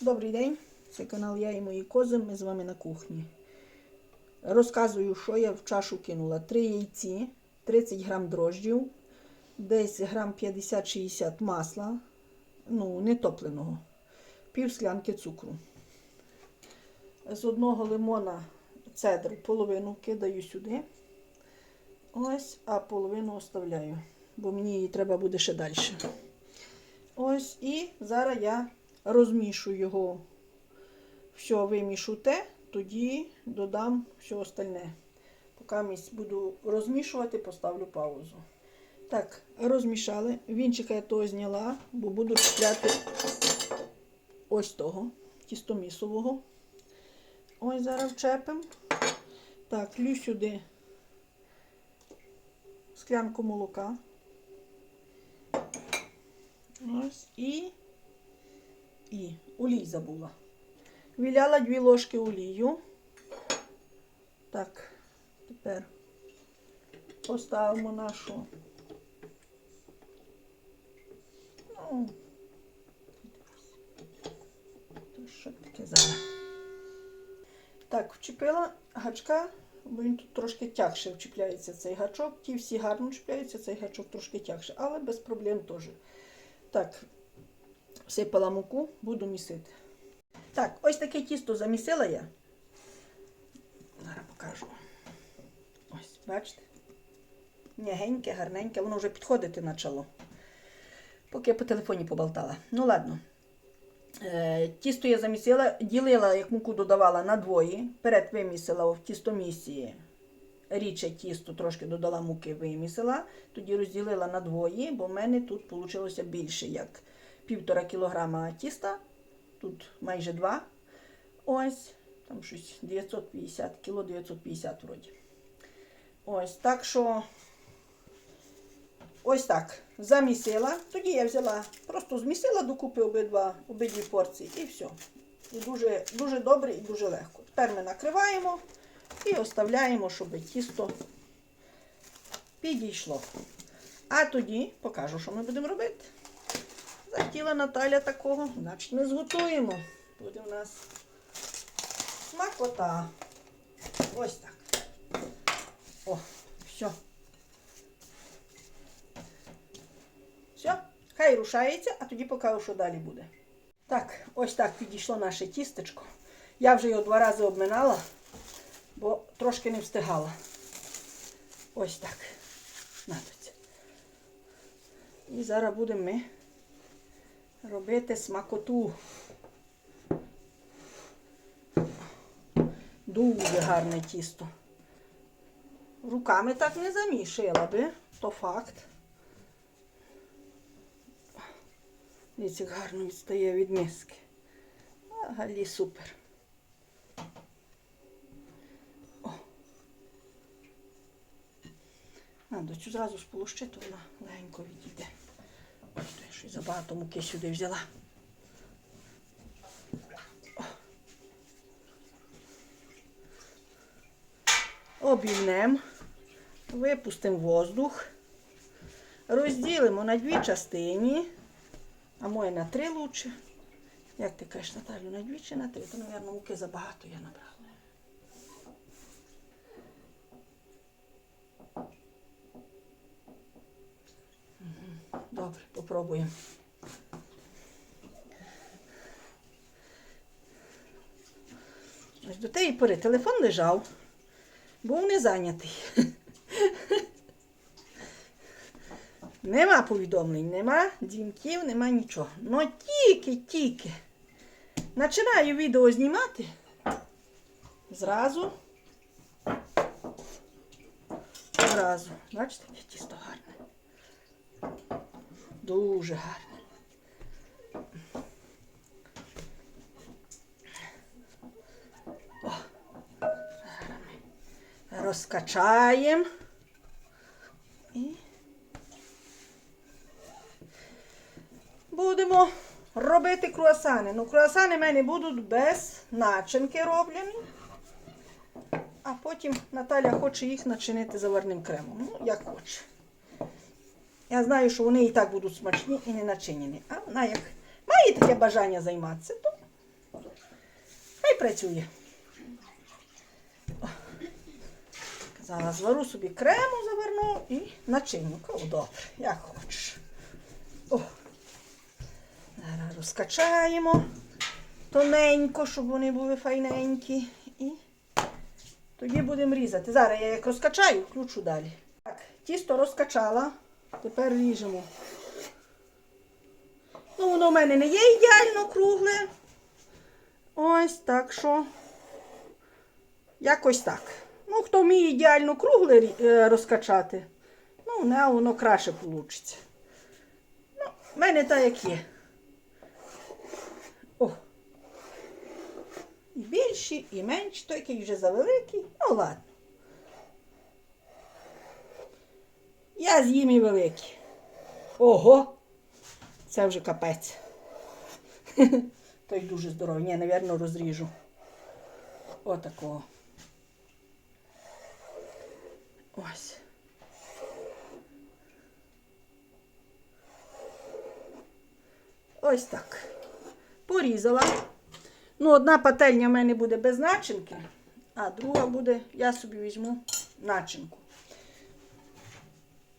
Добрий день, це канал Я і мої кози. Ми з вами на кухні. Розказую, що я в чашу кинула. Три яйці, 30 грам дрожджів, десь грам 50-60 масла, ну, не топленого, пів склянки цукру. З одного лимона цедру половину кидаю сюди. Ось, а половину оставляю, бо мені її треба буде ще далі. Ось, і зараз я розмішу його, все вимішу те, тоді додам все остальне. Поки місць буду розмішувати, поставлю паузу. Так, розмішали. Вінчика я того зняла, бо буду чіпляти ось того тістомісового. Ось зараз вчепим. Так, лю сюди склянку молока. Ось і і олій забула. Віляла дві ложки олію. Так, тепер поставимо нашу. Ну, що таке зараз? Так, вчепила гачка, бо він тут трошки тягше вчіпляється цей гачок. Ті всі гарно чіпляються, цей гачок трошки тягше, але без проблем теж. Так, всипала муку, буду місити. Так, ось таке тісто замісила я. Зараз покажу. Ось, бачите? М'ягеньке, гарненьке, воно вже підходити почало. Поки я по телефоні поболтала. Ну, ладно. Е, тісто я замісила, ділила, як муку додавала на двої. Перед вимісила в тістомісії рідше тісто, трошки додала муки, вимісила. Тоді розділила на двої, бо в мене тут вийшло більше, як півтора кілограма тіста. Тут майже два. Ось, там щось 950, кіло 950 вроді. Ось, так що ось так. Замісила. Тоді я взяла, просто змісила докупи обидва, обидві порції і все. І дуже, дуже добре і дуже легко. Тепер ми накриваємо і оставляємо, щоб тісто підійшло. А тоді покажу, що ми будемо робити. Захотіла Наталя такого, значить ми зготуємо. Буде у нас смакота. Ось так. О, все. Все, хай рушається, а тоді покажу, що далі буде. Так, ось так підійшло наше тістечко. Я вже його два рази обминала, бо трошки не встигала. Ось так. Надоться. І зараз будемо ми робити смакоту. Дуже гарне тісто. Руками так не замішила би, то факт. Дивіться, гарно відстає від миски. Взагалі супер. О. Надо цю зразу сполощити, вона легенько відійде. Щось забагато муки сюди взяла. О. Випустимо воздух, розділимо на дві частини, а моє на три лучше. Як ти кажеш, Наталю, на дві чи на три? То, мабуть, муки забагато я набрала. Добре, попробуємо. Ось до тієї пори телефон лежав, був не зайнятий. Нема повідомлень, нема дзвінків, нема нічого. Ну тільки-тільки починаю відео знімати. Зразу. Зразу. Бачите, яке тісто гарне. Дуже гарне. О, розкачаємо. І будемо робити круасани. Ну, круасани в мене будуть без начинки роблені. А потім Наталя хоче їх начинити заварним кремом. Ну, як хоче. Я знаю, що вони і так будуть смачні і не начинені. А вона як має таке бажання займатися, то Хай працює. О. Звару собі крему заверну і начиню. О, добре, як хочеш. О. Зараз розкачаємо тоненько, щоб вони були файненькі. І тоді будемо різати. Зараз я як розкачаю, включу далі. Так, тісто розкачала. Тепер ріжемо. Ну, воно в мене не є ідеально кругле. Ось так що. Якось так. Ну, хто вміє ідеально кругле е, розкачати, ну, не, воно краще вийде. Ну, в мене так як є. О. І більші, і менші, той який вже завеликий. Ну, ладно. Я з'їм і великі. Ого! Це вже капець. Той дуже здоровий. Ні, напевно, розріжу. Отакого. Ось. Ось так. Порізала. Ну, одна пательня в мене буде без начинки, а друга буде, я собі візьму начинку.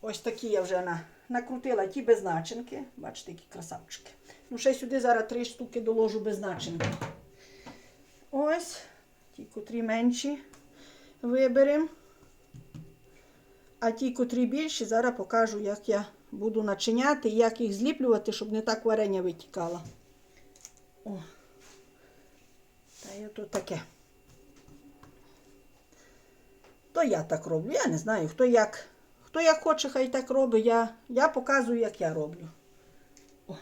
Ось такі я вже на, накрутила ті без начинки. Бачите, які красавчики. Ну, ще сюди зараз три штуки доложу без начинки. Ось, ті, котрі менші виберемо. А ті, котрі більші, зараз покажу, як я буду начиняти як їх зліплювати, щоб не так варення витікало. О. Та й ото таке. То я так роблю. Я не знаю, хто як. Хто як хоче, хай так робить. Я, я показую, як я роблю. О.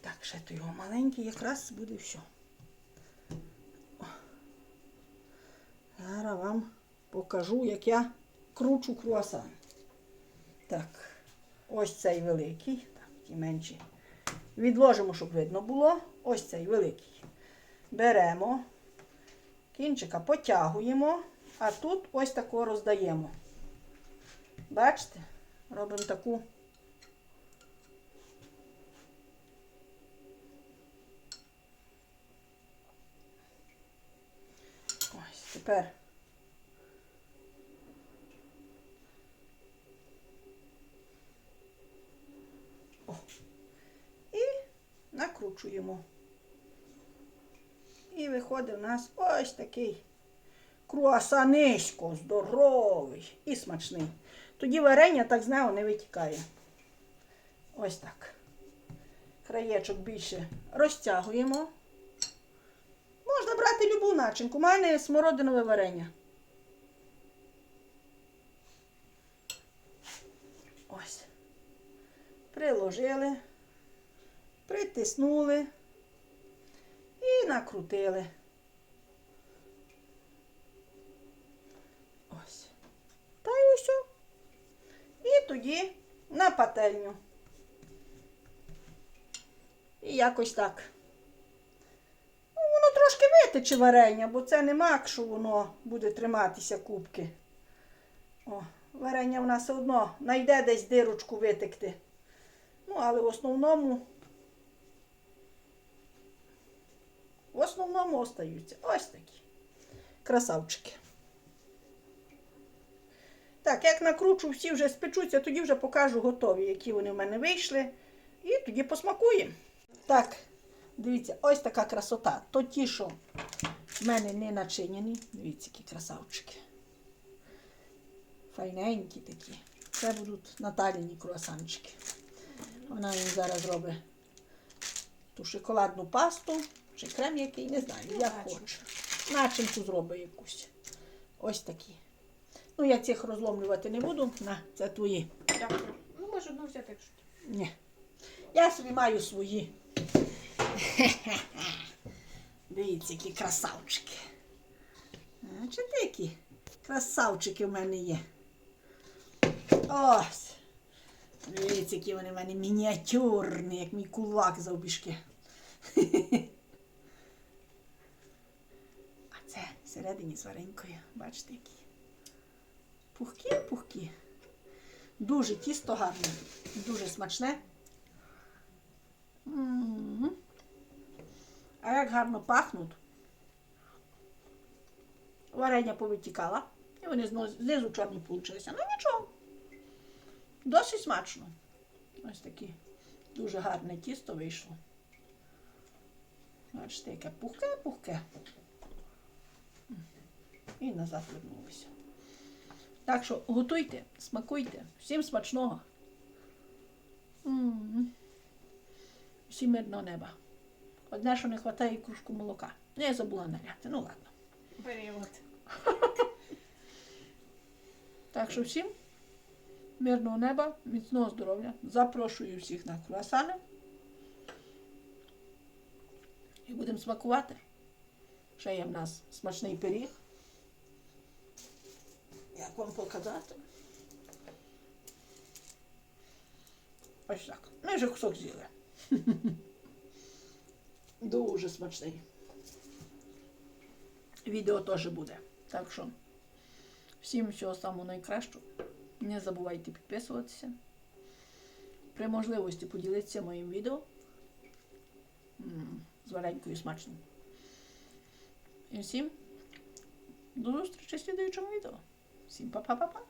Так, ще то його маленький якраз буде все. О. Зараз вам покажу, як я кручу круасан. Так, ось цей великий, так, ті менші. Відложимо, щоб видно було. Ось цей великий. Беремо, кінчика потягуємо, а тут ось тако роздаємо. Бачите? Робимо таку. Ось тепер. О. І накручуємо. І виходить у нас ось такий круасанисько, здоровий і смачний. Тоді варення так з нього не витікає. Ось так. Краєчок більше розтягуємо. Можна брати любу начинку. У мене смородинове варення. Ось. Приложили, притиснули і накрутили. Ось. Та й усе. І тоді на пательню. І якось так. Ну, воно трошки витече варення, бо це не мак, що воно буде триматися кубки. О, варення в нас одно знайде десь дирочку витекти. Ну, але в основному В основному остаються ось такі красавчики. Так, як накручу, всі вже спечуться, тоді вже покажу готові, які вони в мене вийшли. І тоді посмакуємо. Так, дивіться, ось така красота. То ті, що в мене не начинені. Дивіться, які красавчики. Файненькі такі. Це будуть Наталіні круасанчики. Вона їм зараз робить ту шоколадну пасту чи крем який, не знаю, бачу. хоче. Начинку зробить якусь. Ось такі. Ну, я цих розломлювати не буду. На, це твої. Дякую. Ну, може одну взяти, якщо. Ні. Я собі маю свої. Дивіться, які красавчики. Бачите, які красавчики в мене є. Ось. Дивіться, які вони в мене мініатюрні, як мій кулак завбіжки. А це всередині з варенькою. Бачите, які. Пухкі-пухкі. Дуже тісто гарне, дуже смачне. Мгм. А як гарно пахнуть. Варення повитікала. І вони знизу чорні получилися. Ну нічого. Досить смачно. Ось таке дуже гарне тісто вийшло. Бачите, яке пухке, пухке. І назад вернулося. Так що готуйте, смакуйте. Всім смачного. Всім мирного неба. Одне, що не вистачає кружку молока. Ну, Я забула наляти. Ну ладно. Період. Так що всім мирного неба, міцного здоров'я. Запрошую всіх на круасани. І будемо смакувати. Ще є в нас смачний пиріг. Як вам показати? Ось так. Ми вже кусок з'їли. Дуже смачний. Відео теж буде. Так що всім всього самого найкращого. Не забувайте підписуватися. При можливості поділитися моїм відео. З варенькою смачно. І всім до зустрічі в слідуючому відео. Всім па-па-па-па.